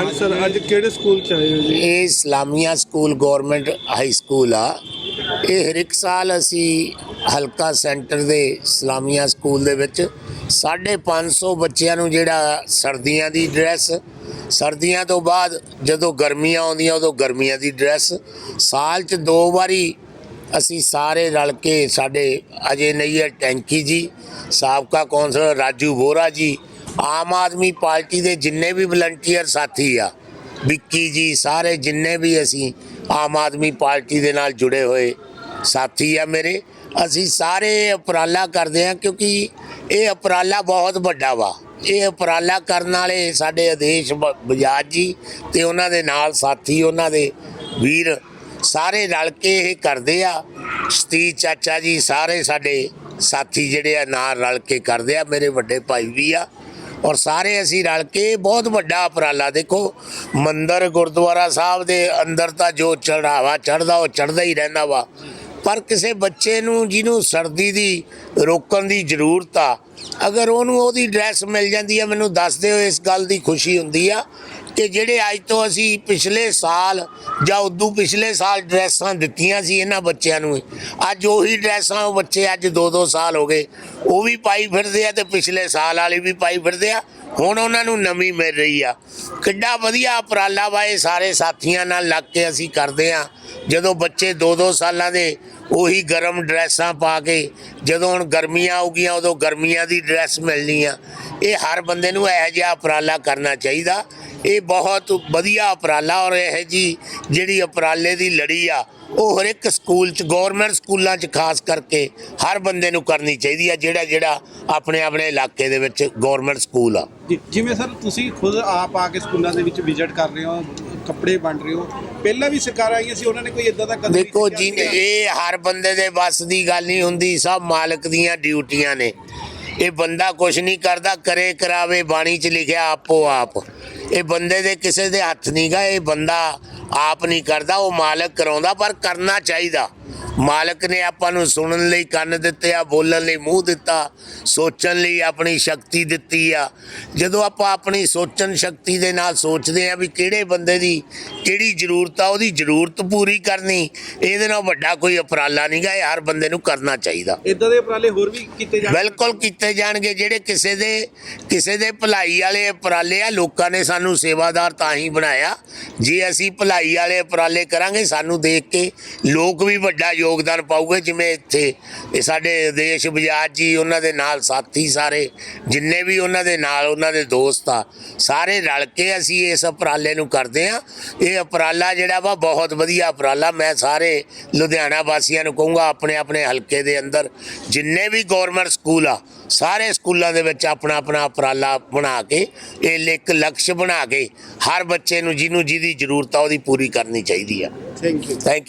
ਹਾਂਜੀ, ਸਰ, ਅੱਜ ਕਿਹੜੇ ਸਕੂਲ ਚ ਆਏ ਹੋ ਜੀ? ਇਹ Islamia school, government high school ਆ। ਇਹ ਹਰ ਇੱਕ ਸਾਲ ਅਸੀਂ ਹਲਕਾ ਸੈਂਟਰ ਦੇ ਇਸਲਾਮੀਆ ਸਕੂਲ ਦੇ ਵਿੱਚ 550 ਬੱਚਿਆਂ ਨੂੰ ਜਿਹੜਾ ਸਰਦੀਆਂ ਦੀ ਡਰੈਸ, ਸਰਦੀਆਂ ਤੋਂ ਬਾਅਦ ਜਦੋਂ ਗਰਮੀਆਂ ਆਉਂਦੀਆਂ, ਉਦੋਂ ਗਰਮੀਆਂ ਦੀ ਡਰੈਸ। ਸਾਲ 'ਚ ਦੋ ਵਾਰੀ ਅਸੀਂ ਸਾਰੇ ਰਲ ਕੇ ਸਾਡੇ ਅਜੇ ਨਹੀਂ ਹੈ ਟੈਂਕੀ ਜੀ, ਸਾਬਕਾ ਕੌਂਸਲਰ ਰਾਜੂ ਬੋਰਾ ਜੀ ਆਮ ਆਦਮੀ ਪਾਰਟੀ ਦੇ ਜਿੰਨੇ ਵੀ ਵਲੰਟੀਅਰ ਸਾਥੀ ਆ, ਵਿੱਕੀ ਜੀ, ਸਾਰੇ ਜਿੰਨੇ ਵੀ ਅਸੀਂ ਆਮ ਆਦਮੀ ਪਾਰਟੀ ਦੇ ਨਾਲ ਜੁੜੇ ਹੋਏ ਸਾਥੀ ਆ ਮੇਰੇ, ਅਸੀਂ ਸਾਰੇ ਉਪਰਾਲਾ ਕਰਦੇ ਆ ਕਿਉਂਕਿ ਇਹ ਉਪਰਾਲਾ ਬਹੁਤ ਵੱਡਾ ਵਾ। ਇਹ ਉਪਰਾਲਾ ਕਰਨ ਵਾਲੇ ਸਾਡੇ ਆਦੇਸ਼ ਬਜਾਜ ਜੀ ਤੇ ਉਹਨਾਂ ਦੇ ਨਾਲ ਸਾਥੀ, ਉਹਨਾਂ ਦੇ ਵੀਰ ਸਾਰੇ ਰਲ ਕੇ ਇਹ ਕਰਦੇ ਆ। ਸਤੀ ਚਾਚਾ ਜੀ ਸਾਰੇ ਸਾਡੇ ਸਾਥੀ ਜਿਹੜੇ ਆ ਨਾਲ ਰਲ ਕੇ ਕਰਦੇ ਆ, ਮੇਰੇ ਵੱਡੇ ਭਾਈ ਵੀ ਆ। ਔਰ ਸਾਰੇ ਅਸੀਂ ਰਲ ਕੇ ਬਹੁਤ ਵੱਡਾ ਉਪਰਾਲਾ। ਦੇਖੋ, ਮੰਦਰ ਗੁਰਦੁਆਰਾ ਸਾਹਿਬ ਦੇ ਅੰਦਰ ਤਾਂ ਜੋ ਚੜਾਵਾ ਚੜਦਾ ਉਹ ਚੜਦਾ ਹੀ ਰਹਿੰਦਾ ਵਾ। ਪਰ ਕਿਸੇ ਬੱਚੇ ਨੂੰ, ਜਿਹਨੂੰ ਸਰਦੀ ਦੀ, ਰੋਕਣ ਦੀ ਜ਼ਰੂਰਤ ਆ, ਅਗਰ ਉਹਨੂੰ ਉਹਦੀ ਡਰੈਸ ਮਿਲ ਜਾਂਦੀ ਆ, ਮੈਨੂੰ ਦੱਸ ਦਿਓ, ਇਸ ਗੱਲ ਦੀ ਖੁਸ਼ੀ ਹੁੰਦੀ ਆ ਕਿ ਜਿਹੜੇ ਅੱਜ ਤੋਂ ਅਸੀਂ ਪਿਛਲੇ ਸਾਲ ਜਾਂ ਉਦੋਂ ਪਿਛਲੇ ਸਾਲ ਡਰੈਸਾਂ ਦਿੱਤੀਆਂ ਸੀ ਇਹਨਾਂ ਬੱਚਿਆਂ ਨੂੰ, ਅੱਜ ਉਹੀ ਡਰੈਸਾਂ ਉਹ ਬੱਚੇ ਅੱਜ 2-2 ਸਾਲ ਹੋ ਗਏ, ਉਹ ਵੀ ਪਾਈ ਫਿਰਦੇ ਆ ਤੇ ਪਿਛਲੇ ਸਾਲ ਵਾਲੇ ਵੀ ਪਾਈ ਫਿਰਦੇ ਆ, ਹੁਣ ਉਹਨਾਂ ਨੂੰ ਨਵੀਂ ਮਿਲ ਰਹੀ ਆ। ਕਿੱਡਾ ਵਧੀਆ ਉਪਰਾਲਾ ਵਾ ਇਹ ਸਾਰੇ ਸਾਥੀਆਂ ਨਾਲ ਲੱਗ ਕੇ ਅਸੀਂ ਕਰਦੇ ਆ। ਜਦੋਂ ਬੱਚੇ 2-2 ਸਾਲਾਂ ਦੇ ਉਹੀ ਗਰਮ ਡਰੈਸਾਂ ਪਾ ਕੇ, ਜਦੋਂ ਹੁਣ ਗਰਮੀਆਂ ਆਉਗੀਆਂ ਉਦੋਂ ਗਰਮੀਆਂ ਦੀ ਡਰੈਸ ਮਿਲਣੀ ਆ। ਇਹ ਹਰ ਬੰਦੇ ਨੂੰ ਇਹੋ ਜਿਹਾ ਉਪਰਾਲਾ ਕਰਨਾ ਚਾਹੀਦਾ। ਇਹ ਬਹੁਤ ਵਧੀਆ ਉਪਰਾਲਾ ਔਰ ਇਹ ਜੀ ਜਿਹੜੀ ਉਪਰਾਲੇ ਦੀ ਲੜੀ ਆ ਉਹ ਹਰ ਇੱਕ ਸਕੂਲ ਚ ਗਵਰਨਮੈਂਟ ਸਕੂਲਾਂ ਚ ਖਾਸ ਕਰਕੇ ਹਰ ਬੰਦੇ ਨੂੰ ਕਰਨੀ ਚਾਹੀਦੀ ਆ ਜਿਹੜਾ ਜਿਹੜਾ ਆਪਣੇ ਆਪਣੇ ਇਲਾਕੇ ਦੇ ਵਿੱਚ ਗਵਰਨਮੈਂਟ ਸਕੂਲ ਆ। ਜਿਵੇਂ ਸਰ ਤੁਸੀਂ ਖੁਦ ਆਪ ਆ ਕੇ ਸਕੂਲਾਂ ਦੇ ਵਿੱਚ ਵਿਜ਼ਿਟ ਕਰ ਰਹੇ ਹੋ ਕੱਪੜੇ ਵੰਡ ਰਹੇ ਹੋ ਪਹਿਲਾਂ ਵੀ ਸਰਕਾਰਾਂ ਆਈਆਂ ਸੀ ਉਹਨਾਂ ਨੇ ਕੋਈ ਇਦਾਂ ਦਾ ਕਦਮ ਦੇਖੋ ਜੀ ਇਹ ਹਰ ਬੰਦੇ ਦੇ ਵੱਸ ਦੀ ਗੱਲ ਨਹੀਂ ਹੁੰਦੀ ਸਭ ਮਾਲਕ ਦੀਆਂ ਡਿਊਟੀਆਂ ਨੇ। ਇਹ ਬੰਦਾ ਕੁਝ ਨਹੀਂ ਕਰਦਾ ਕਰੇ ਕਰਾਵੇ ਬਾਣੀ 'ਚ ਲਿਖਿਆ ਆਪੋ ਆਪ। ਇਹ ਬੰਦੇ ਦੇ ਕਿਸੇ ਦੇ ਹੱਥ ਨਹੀਂ ਗਾ ਇਹ ਬੰਦਾ ਆਪ ਨਹੀਂ ਕਰਦਾ ਉਹ ਮਾਲਕ ਕਰਾਉਂਦਾ ਪਰ ਕਰਨਾ ਚਾਹੀਦਾ। ਮਾਲਕ ਨੇ ਆਪਾਂ ਨੂੰ ਸੁਣਨ ਲਈ ਕੰਨ ਦਿੱਤੇ ਆ ਬੋਲਣ ਲਈ ਮੂੰਹ ਦਿੱਤਾ ਸੋਚਣ ਲਈ ਆਪਣੀ ਸ਼ਕਤੀ ਦਿੱਤੀ ਆ। ਜਦੋਂ ਆਪਾਂ ਆਪਣੀ ਸੋਚਣ ਸ਼ਕਤੀ ਦੇ ਨਾਲ ਸੋਚਦੇ ਆ ਵੀ ਕਿਹੜੇ ਬੰਦੇ ਦੀ ਕਿਹੜੀ ਜ਼ਰੂਰਤ ਆ ਉਹਦੀ ਜ਼ਰੂਰਤ ਪੂਰੀ ਕਰਨੀ ਇਹਦੇ ਨਾਲ ਵੱਡਾ ਕੋਈ ਉਪਰਾਲਾ ਨਹੀਂਗਾ ਇਹ ਹਰ ਬੰਦੇ ਨੂੰ ਕਰਨਾ ਚਾਹੀਦਾ। ਇਦਾਂ ਦੇ ਉਪਰਾਲੇ ਹੋਰ ਵੀ ਕੀਤੇ ਜਾਣ ਬਿਲਕੁਲ ਕੀਤੇ ਜਾਣਗੇ ਜਿਹੜੇ ਕਿਸੇ ਦੇ ਕਿਸੇ ਦੇ ਭਲਾਈ ਵਾਲੇ ਉਪਰਾਲੇ ਆ ਲੋਕਾਂ ਨੇ ਸਾਨੂੰ ਸੇਵਾਦਾਰ ਤਾਂ ਹੀ ਬਣਾਇਆ ਜੇ ਅਸੀਂ ਭਲਾਈ ਵਾਲੇ ਉਪਰਾਲੇ ਕਰਾਂਗੇ, ਸਾਨੂੰ ਦੇਖ ਕੇ ਲੋਕ ਵੀ ਵੱਡਾ ਯੋਗਦਾਨ ਪਾਉਗੇ ਜਿਵੇਂ ਇੱਥੇ ਇਹ ਸਾਡੇ ਦੇਸ਼ ਬਜਾਜ ਜੀ, ਉਹਨਾਂ ਦੇ ਨਾਲ ਸਾਥੀ ਸਾਰੇ, ਜਿੰਨੇ ਵੀ ਉਹਨਾਂ ਦੇ ਨਾਲ ਉਹਨਾਂ ਦੇ ਦੋਸਤ ਆ, ਸਾਰੇ ਰਲ ਕੇ ਅਸੀਂ ਇਸ ਉਪਰਾਲੇ ਨੂੰ ਕਰਦੇ ਆ ਇਹ ਉਪਰਾਲਾ ਜਿਹੜਾ ਵਾ, ਬਹੁਤ ਵਧੀਆ ਉਪਰਾਲਾ, ਮੈਂ ਸਾਰੇ ਲੁਧਿਆਣਾ ਵਾਸੀਆਂ ਨੂੰ ਕਹੂੰਗਾ, ਆਪਣੇ ਆਪਣੇ ਹਲਕੇ ਦੇ ਅੰਦਰ ਜਿੰਨੇ ਵੀ ਗਵਰਨਮੈਂਟ ਸਕੂਲ ਆ, ਸਾਰੇ ਸਕੂਲਾਂ ਦੇ ਵਿੱਚ ਆਪਣਾ ਆਪਣਾ ਉਪਰਾਲਾ ਬਣਾ ਕੇ, ਇਹ ਇੱਕ ਲਕਸ਼ ਬਣਾ ਕੇ ਹਰ ਬੱਚੇ ਨੂੰ, ਜਿਹਨੂੰ ਜਿਹਦੀ ਜ਼ਰੂਰਤ ਆ, ਉਹਦੀ ਪੂਰੀ ਕਰਨੀ ਚਾਹੀਦੀ ਆ। Thank you thank you